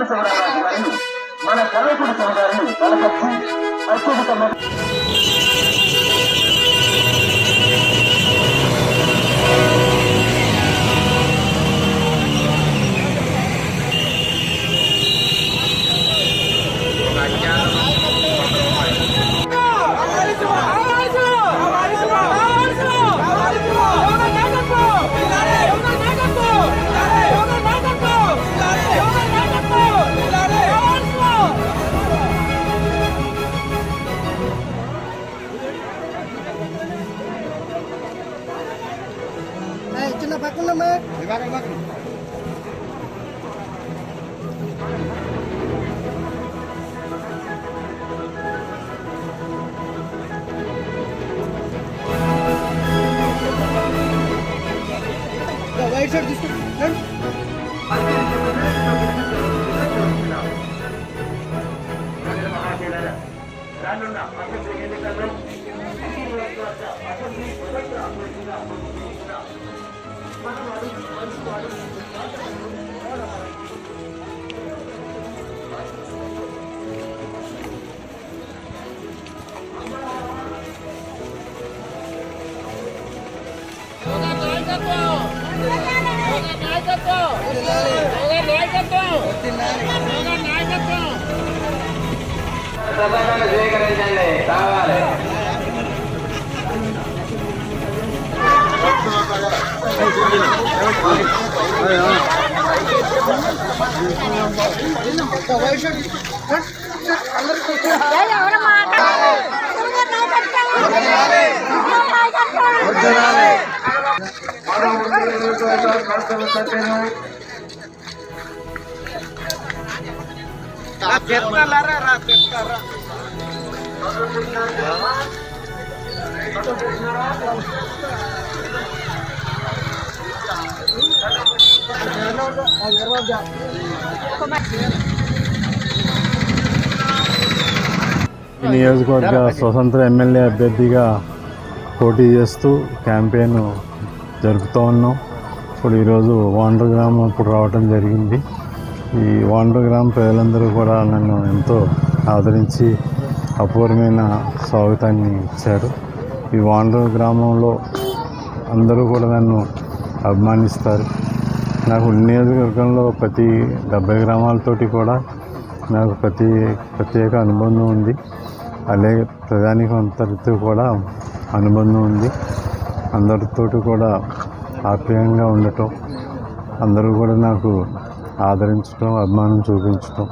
వెంకట శివరాజు గారిని మన కర్రకుడి సముదాయాన్ని బలపరిచి అత్యధిక పక్కన వైట్ షర్ట్ తీసుకుంటాం రానున్న అసెంబ్లీ ఎన్నికల్లో ఈ నియోజకవర్గ అసెంబ్లీ మొదటి అభ్యర్థిగా పోటీచేసిన మనవాడు మంచివాడు ప్రధానాన్ని స్వీకరించండి కావాలి వైట్ షర్ట్ తీసుకుంటాం అందరికీ మన ఉండే నియోజకవర్గ స్వతంత్ర ఎమ్మెల్యే అభ్యర్థిగా పోటీ చేస్తూ క్యాంపెయిన్ జరుపుతూ ఉన్నాం. ఇప్పుడు ఈరోజు వాండర్ గ్రామం ఇప్పుడు రావడం జరిగింది. ఈ వాండర్ గ్రామం ప్రజలందరూ కూడా నన్ను ఎంతో ఆదరించి అపూర్వమైన స్వాగతాన్ని ఇచ్చారు. ఈ వాండర్ గ్రామంలో అందరూ కూడా నన్ను అభిమానిస్తారు. నాకు నియోజకవర్గంలో ప్రతి డెబ్బై గ్రామాలతోటి కూడా నాకు ప్రతి ప్రత్యేక అనుబంధం ఉంది. అలాగే ప్రధానికి అందరితో కూడా అనుబంధం ఉంది. అందరితోటి కూడా ఆప్యాయంగా ఉండటం అందరూ కూడా నాకు ఆదరించడం అభిమానం చూపించడం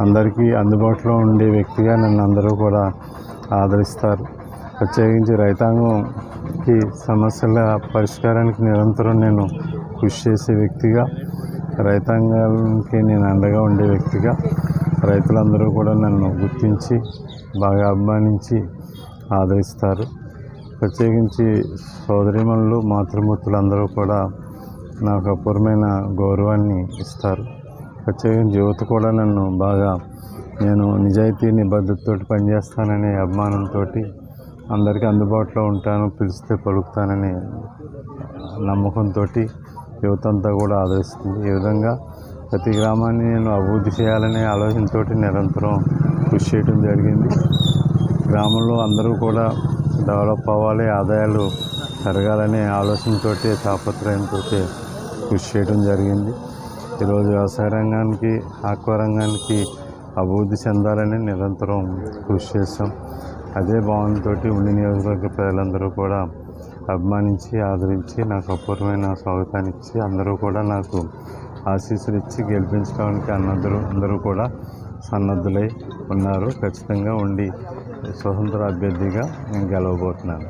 అందరికీ అందుబాటులో ఉండే వ్యక్తిగా నన్ను అందరూ కూడా ఆదరిస్తారు. ప్రత్యేకించి రైతాంగం రైతాంగంకి సమస్యల పరిష్కారానికి నిరంతరం నేను కృషి చేసే వ్యక్తిగా రైతాంగానికి నేను అండగా ఉండే వ్యక్తిగా రైతులందరూ కూడా నన్ను గుర్తించి బాగా అభిమానించి ఆదరిస్తారు. ప్రత్యేకించి సోదరిమణులు మాతృమూర్తులు అందరూ కూడా నాకు అపూర్వమైన గౌరవాన్ని ఇస్తారు. ప్రత్యేకించి యువత కూడా నన్ను బాగా నేను నిజాయితీ నిబద్ధతతో పనిచేస్తాననే అభిమానంతో అందరికీ అందుబాటులో ఉంటాను పిలిస్తే పలుకుతానని నమ్మకంతో యువత అంతా కూడా ఆదరిస్తుంది. ఈ విధంగా ప్రతి గ్రామాన్ని నేను అభివృద్ధి చేయాలనే ఆలోచనతో నిరంతరం కృషి చేయడం జరిగింది. గ్రామంలో అందరూ కూడా డెవలప్ అవ్వాలి ఆదాయాలు పెరగాలనే ఆలోచనతో తాపత్రయంతో కృషి చేయడం జరిగింది. ఈరోజు వ్యవసాయ రంగానికి ఆక్వా రంగానికి అభివృద్ధి చెందాలని నిరంతరం కృషి చేస్తాం. అదే భావనతో ఉండి నియోజకవర్గ ప్రజలందరూ కూడా అభిమానించి ఆదరించి నాకు అపూర్వమైన స్వాగతాన్ని ఇచ్చి అందరూ కూడా నాకు ఆశీస్సులు ఇచ్చి గెలిపించడానికి అన్నదరూ అందరూ కూడా సన్నద్ధులై ఉన్నారు. ఖచ్చితంగా ఉండి స్వతంత్ర అభ్యర్థిగా నేను గెలవబోతున్నాను.